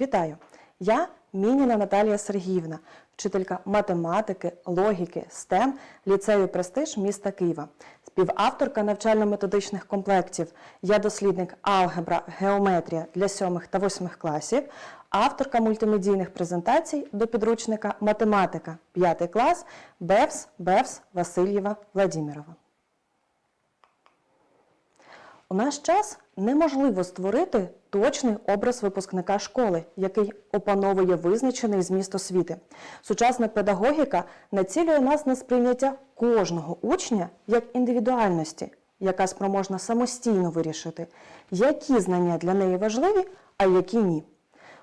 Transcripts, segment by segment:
Вітаю! Я Мініна Наталія Сергіївна, вчителька математики, логіки, STEM ліцею Престиж міста Києва, співавторка навчально-методичних комплектів. Я дослідник алгебра, геометрія для 7 та 8 класів, авторка мультимедійних презентацій до підручника математика 5 клас Бевс Бевс Васильєва Владімірова. У наш час неможливо створити точний образ випускника школи, який опановує визначений зміст освіти. Сучасна педагогіка націлює нас на сприйняття кожного учня як індивідуальності, яка спроможна самостійно вирішити, які знання для неї важливі, а які ні.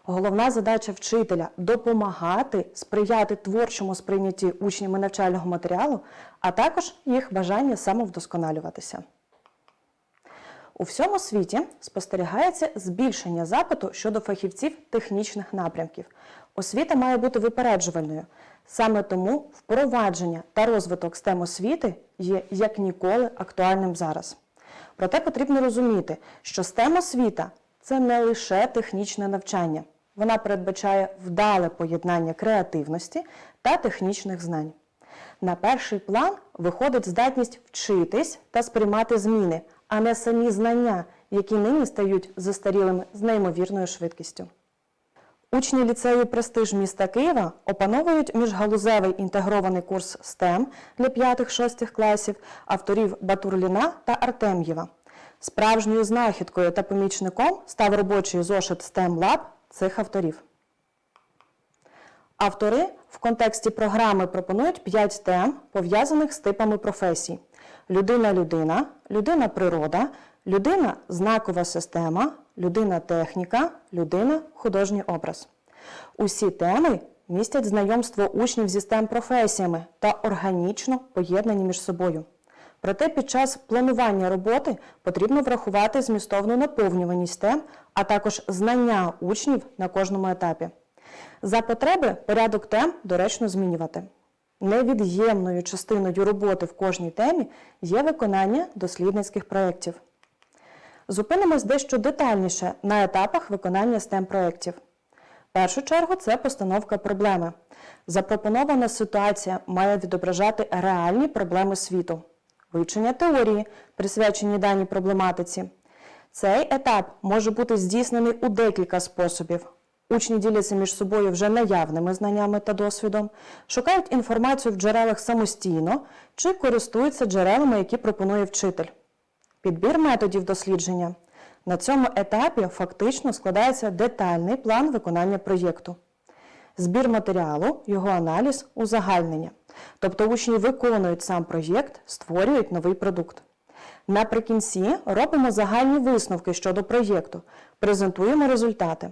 Головна задача вчителя допомагати сприяти творчому сприйнятті учнями навчального матеріалу, а також їх бажання самовдосконалюватися. У всьому світі спостерігається збільшення запиту щодо фахівців технічних напрямків. Освіта має бути випереджувальною. Саме тому впровадження та розвиток STEM освіти є як ніколи актуальним зараз. Проте потрібно розуміти, що STEM освіта це не лише технічне навчання. Вона передбачає вдале поєднання креативності та технічних знань. На перший план виходить здатність вчитись та сприймати зміни, а не самі знання, які нині стають застарілими з неймовірною швидкістю. Учні ліцею Престиж міста Києва опановують міжгалузевий інтегрований курс STEM для 5-6 класів авторів Батурліна та Артем'єва. Справжньою знахідкою та помічником став робочий зошит STEM Lab цих авторів. Автори в контексті програми пропонують 5 тем, пов'язаних з типами професій: людина-людина, людина-природа, людина-знакова система, людина-техніка, людина-художній образ. Усі теми містять знайомство учнів зі STEM професіями та органічно поєднані між собою. Проте під час планування роботи потрібно врахувати змістовну наповнюваність тем, а також знання учнів на кожному етапі. За потреби порядок тем доречно змінювати. Невід'ємною частиною роботи в кожній темі є виконання дослідницьких проєктів. Зупинимось дещо детальніше на етапах виконання STEM проєктів. Першу чергу це постановка проблеми. Запропонована ситуація має відображати реальні проблеми світу, вивчення теорії, присвячені даній проблематиці. Цей етап може бути здійснений у декілька способів. Учні діляться між собою вже наявними знаннями та досвідом, шукають інформацію в джерелах самостійно чи користуються джерелами, які пропонує вчитель. Підбір методів дослідження. На цьому етапі фактично складається детальний план виконання проєкту. Збір матеріалу, його аналіз, узагальнення. Тобто учні виконують сам проєкт, створюють новий продукт. Наприкінці робимо загальні висновки щодо проєкту, презентуємо результати.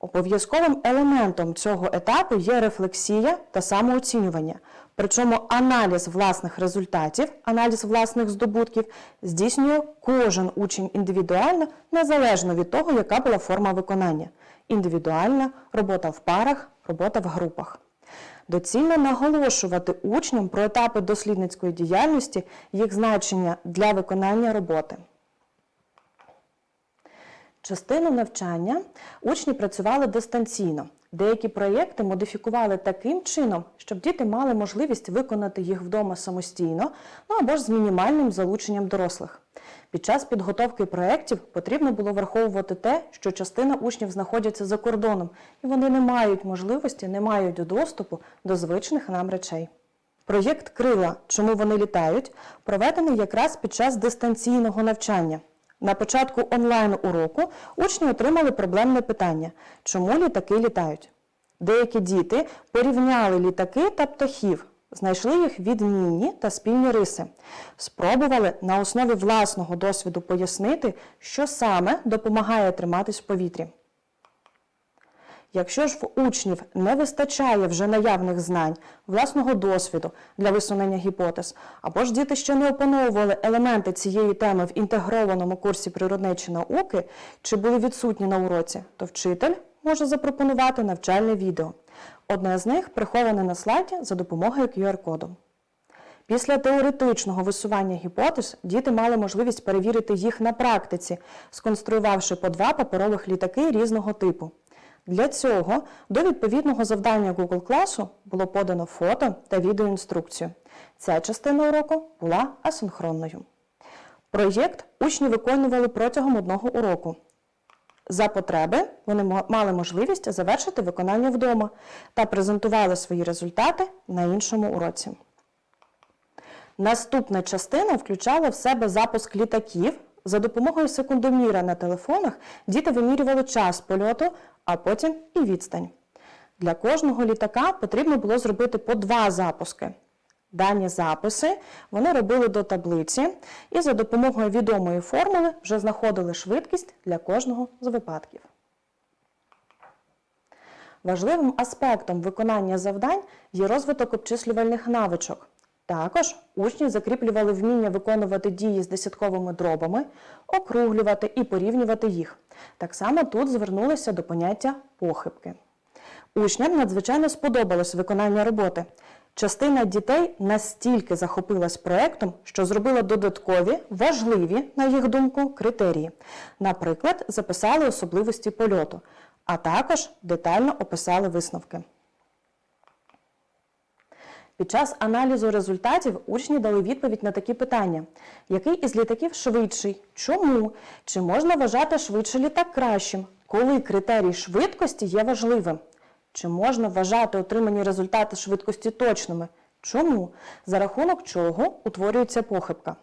Обов'язковим елементом цього етапу є рефлексія та самооцінювання. Причому аналіз власних результатів, аналіз власних здобутків здійснює кожен учень індивідуально, незалежно від того, яка була форма виконання. Індивідуальна, робота в парах, робота в групах. Доцільно наголошувати учням про етапи дослідницької діяльності, їх значення для виконання роботи. Частину навчання учні працювали дистанційно. Деякі проєкти модифікували таким чином, щоб діти мали можливість виконати їх вдома самостійно, ну або ж з мінімальним залученням дорослих. Під час підготовки проєктів потрібно було враховувати те, що частина учнів знаходяться за кордоном, і вони не мають можливості, не мають доступу до звичних нам речей. Проєкт Крила, чому вони літають, проведений якраз під час дистанційного навчання. На початку онлайн-уроку учні отримали проблемне питання, чому літаки літають. Деякі діти порівняли літаки та птахів, знайшли їх відмінні та спільні риси, спробували на основі власного досвіду пояснити, що саме допомагає триматись в повітрі. Якщо ж в учнів не вистачає вже наявних знань, власного досвіду для висунення гіпотез, або ж діти ще не опановували елементи цієї теми в інтегрованому курсі природничі науки чи були відсутні на уроці, то вчитель може запропонувати навчальне відео. Одне з них приховане на слайді за допомогою QR-коду. Після теоретичного висування гіпотез діти мали можливість перевірити їх на практиці, сконструювавши по два паперових літаки різного типу. Для цього до відповідного завдання Google класу було подано фото та відеоінструкцію. Ця частина уроку була асинхронною. Проєкт учні виконували протягом одного уроку. За потреби вони мали можливість завершити виконання вдома та презентували свої результати на іншому уроці. Наступна частина включала в себе запуск літаків. За допомогою секундоміра на телефонах діти вимірювали час польоту, а потім і відстань. Для кожного літака потрібно було зробити по два запуски. Дані записи вони робили до таблиці і за допомогою відомої формули вже знаходили швидкість для кожного з випадків. Важливим аспектом виконання завдань є розвиток обчислювальних навичок. Також учні закріплювали вміння виконувати дії з десятковими дробами, округлювати і порівнювати їх. Так само тут звернулися до поняття похибки. Учням надзвичайно сподобалось виконання роботи. Частина дітей настільки захопилась проектом, що зробила додаткові, важливі, на їх думку, критерії. Наприклад, записали особливості польоту, а також детально описали висновки. Під час аналізу результатів учні дали відповідь на такі питання: який із літаків швидший? Чому? Чи можна вважати швидший літак кращим? Коли критерій швидкості є важливим? Чи можна вважати отримані результати швидкості точними? Чому? За рахунок чого утворюється похибка?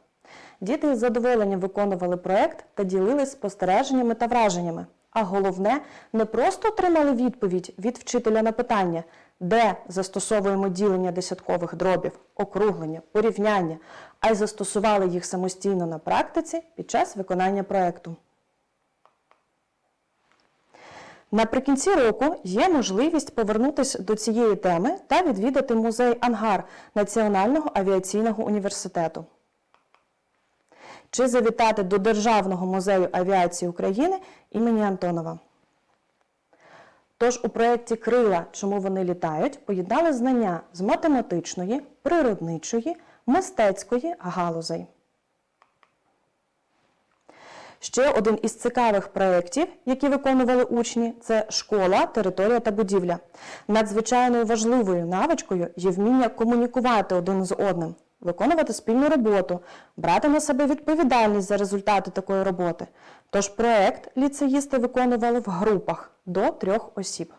Діти із задоволенням виконували проект та ділились спостереженнями та враженнями. А головне, не просто отримали відповідь від вчителя на питання, де застосовуємо ділення десяткових дробів, округлення, порівняння, а й застосували їх самостійно на практиці під час виконання проекту. Наприкінці року є можливість повернутися до цієї теми та відвідати музей Ангар Національного авіаційного університету. Чи завітати до Державного музею авіації України імені Антонова. Тож у проєкті Крила, чому вони літають, поєднали знання з математичної, природничої, мистецької галузей. Ще один із цікавих проєктів, які виконували учні, це школа, територія та будівля. Надзвичайною важливою навичкою є вміння комунікувати один з одним, виконувати спільну роботу, брати на себе відповідальність за результати такої роботи. Тож проєкт ліцеїсти виконували в групах до трьох осіб.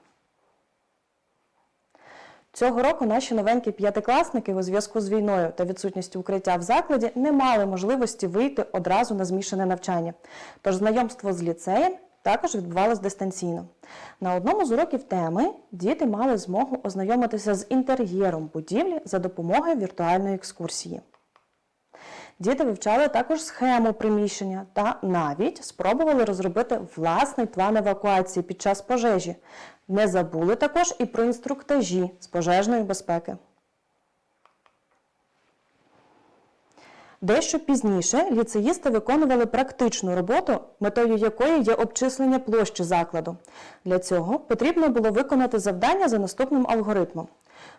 Цього року наші новенькі п'ятикласники у зв'язку з війною та відсутністю укриття в закладі не мали можливості вийти одразу на змішане навчання. Тож знайомство з ліцеєм також відбувалось дистанційно. На одному з уроків теми діти мали змогу ознайомитися з інтер'єром будівлі за допомогою віртуальної екскурсії. Діти вивчали також схему приміщення та навіть спробували розробити власний план евакуації під час пожежі. Не забули також і про інструктажі з пожежної безпеки. Дещо пізніше ліцеїсти виконували практичну роботу, метою якої є обчислення площі закладу. Для цього потрібно було виконати завдання за наступним алгоритмом: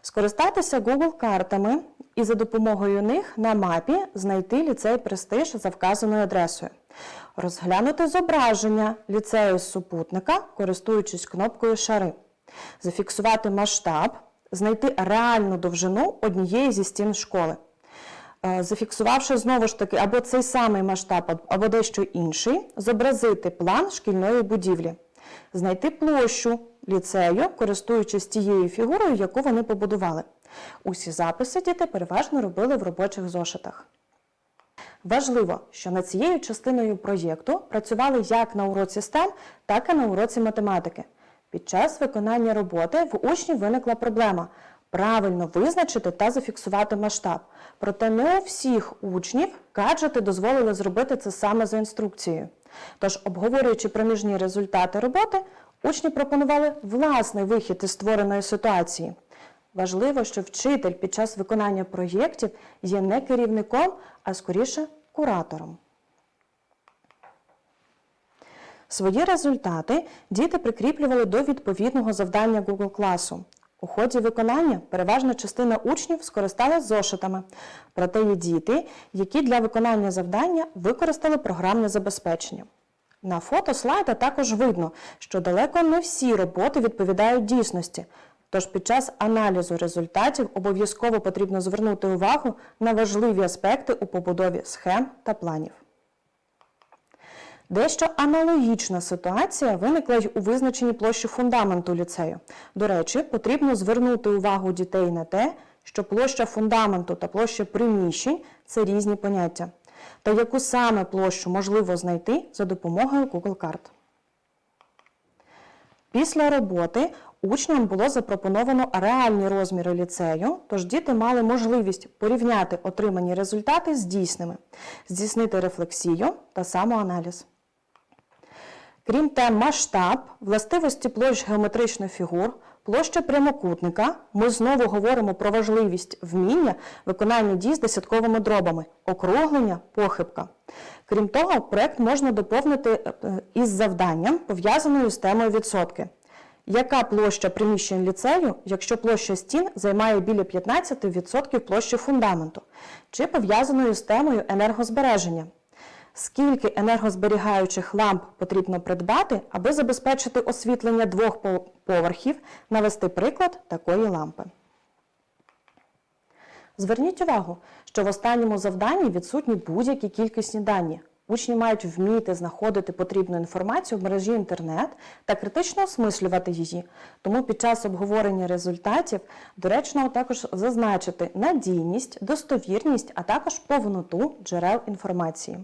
скористатися Google картами і за допомогою них на мапі знайти ліцей престиж за вказаною адресою, розглянути зображення ліцею супутника, користуючись кнопкою шари, зафіксувати масштаб, знайти реальну довжину однієї зі стін школи. Е, Зафіксувавши знову ж таки або цей самий масштаб, або дещо інший, зобразити план шкільної будівлі, знайти площу ліцею, користуючись тією фігурою, яку вони побудували. Усі записи діти переважно робили в робочих зошитах. Важливо, що над цією частиною проєкту працювали як на уроці STEM, так і на уроці математики. Під час виконання роботи в учнів виникла проблема правильно визначити та зафіксувати масштаб. Проте не у всіх учнів гаджети дозволили зробити це саме за інструкцією. Тож, обговорюючи проміжні результати роботи, учні пропонували власний вихід із створеної ситуації. Важливо, що вчитель під час виконання проєктів є не керівником, а скоріше куратором. Свої результати діти прикріплювали до відповідного завдання Google класу. У ході виконання переважна частина учнів скористалась зошитами, проте є діти, які для виконання завдання використали програмне забезпечення. На фото слайда також видно, що далеко не всі роботи відповідають дійсності. Тож під час аналізу результатів обов'язково потрібно звернути увагу на важливі аспекти у побудові схем та планів. Дещо аналогічна ситуація виникла й у визначенні площі фундаменту ліцею. До речі, потрібно звернути увагу дітей на те, що площа фундаменту та площа приміщень це різні поняття, та яку саме площу можливо знайти за допомогою Google карт. Після роботи учням було запропоновано реальні розміри ліцею, тож діти мали можливість порівняти отримані результати з дійсними, здійснити рефлексію та самоаналіз. Крім тем масштаб, властивості площ геометричних фігур, площа прямокутника, ми знову говоримо про важливість вміння виконання дій з десятковими дробами, округлення, похибка. Крім того, проект можна доповнити е, е, із завданням, пов'язаною з темою відсотки. Яка площа приміщень ліцею, якщо площа стін займає біля 15% площі фундаменту, чи пов'язаною з темою енергозбереження? Скільки енергозберігаючих ламп потрібно придбати, аби забезпечити освітлення двох поверхів, навести приклад такої лампи. Зверніть увагу, що в останньому завданні відсутні будь-які кількісні дані. Учні мають вміти знаходити потрібну інформацію в мережі інтернет та критично осмислювати її. Тому під час обговорення результатів доречно також зазначити надійність, достовірність, а також повноту джерел інформації.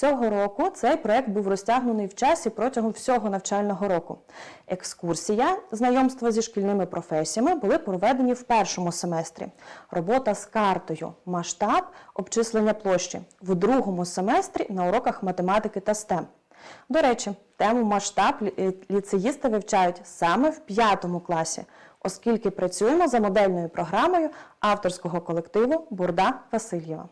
Цього року цей проект був розтягнений в часі протягом всього навчального року. Екскурсія, знайомство зі шкільними професіями були проведені в першому семестрі. Робота з картою, масштаб, обчислення площі в другому семестрі на уроках математики та STEM. До речі, тему масштаб ліцеїсти вивчають саме в п'ятому класі, оскільки працюємо за модельною програмою авторського колективу Бурда Васильєва.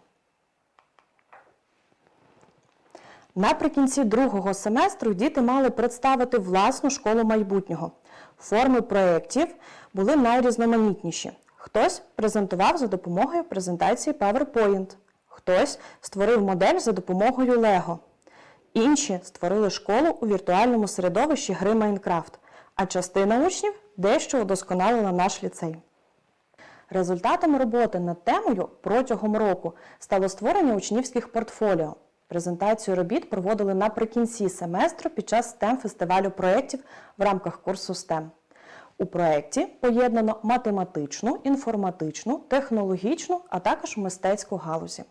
Наприкінці другого семестру діти мали представити власну школу майбутнього. Форми проєктів були найрізноманітніші. Хтось презентував за допомогою презентації PowerPoint, хтось створив модель за допомогою Lego. Інші створили школу у віртуальному середовищі гри Майнкрафт, а частина учнів дещо удосконалила наш ліцей. Результатом роботи над темою протягом року стало створення учнівських портфоліо. Презентацію робіт проводили наприкінці семестру під час STEM-фестивалю проєктів в рамках курсу STEM. У проєкті поєднано математичну, інформатичну, технологічну, а також мистецьку галузі.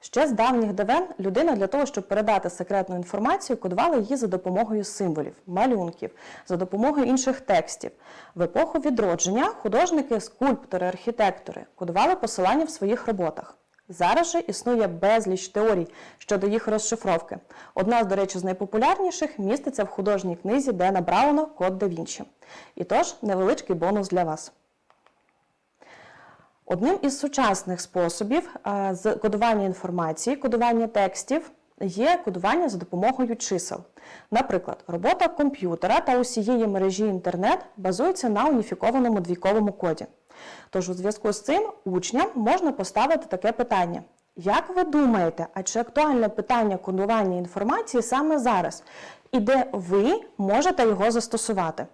Ще з давніх давен людина для того, щоб передати секретну інформацію, кодувала її за допомогою символів, малюнків, за допомогою інших текстів. В епоху відродження художники, скульптори, архітектори кодували посилання в своїх роботах. Зараз же існує безліч теорій щодо їх розшифровки. Одна, до речі, з найпопулярніших міститься в художній книзі Дена Брауна Код да Вінчі. І тож невеличкий бонус для вас. Одним із сучасних способів з кодування інформації, кодування текстів є кодування за допомогою чисел. Наприклад, робота комп'ютера та усієї мережі інтернет базується на уніфікованому двійковому коді. Тож у зв'язку з цим учням можна поставити таке питання. Як ви думаєте, а чи актуальне питання кодування інформації саме зараз? І де ви можете його застосувати?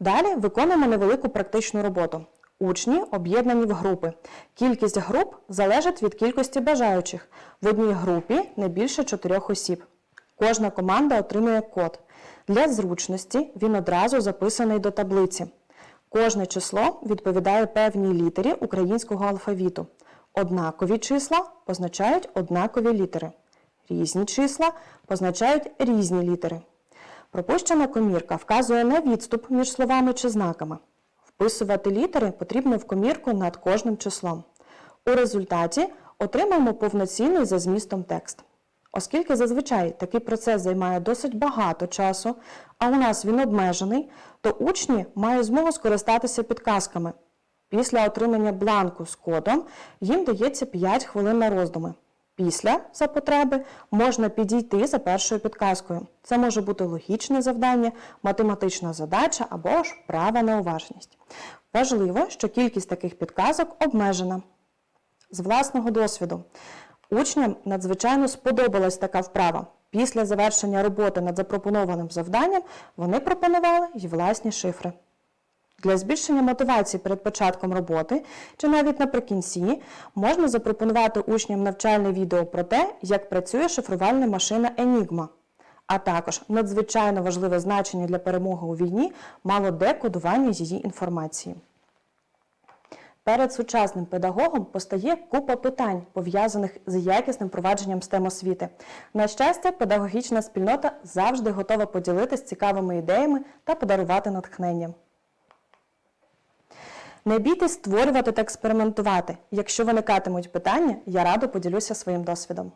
Далі виконуємо невелику практичну роботу. Учні об'єднані в групи. Кількість груп залежить від кількості бажаючих. В одній групі не більше чотирьох осіб. Кожна команда отримує код. Для зручності він одразу записаний до таблиці. Кожне число відповідає певній літері українського алфавіту. Однакові числа позначають однакові літери. Різні числа позначають різні літери. Пропущена комірка вказує на відступ між словами чи знаками. Вписувати літери потрібно в комірку над кожним числом. У результаті отримаємо повноцінний за змістом текст. Оскільки зазвичай такий процес займає досить багато часу, а у нас він обмежений, то учні мають змогу скористатися підказками. Після отримання бланку з кодом їм дається 5 хвилин на роздуми. Після, за потреби, можна підійти за першою підказкою. Це може бути логічне завдання, математична задача або ж права на уважність. Важливо, що кількість таких підказок обмежена. з власного досвіду. Учням надзвичайно сподобалась така вправа. Після завершення роботи над запропонованим завданням вони пропонували й власні шифри. Для збільшення мотивації перед початком роботи чи навіть наприкінці можна запропонувати учням навчальне відео про те, як працює шифрувальна машина Enigma. А також надзвичайно важливе значення для перемоги у війні мало декодування її інформації. Перед сучасним педагогом постає купа питань, пов'язаних з якісним провадженням STEM освіти. На щастя, педагогічна спільнота завжди готова поділитися цікавими ідеями та подарувати натхнення. Не бійтесь створювати та експериментувати. Якщо виникатимуть питання, я радо поділюся своїм досвідом.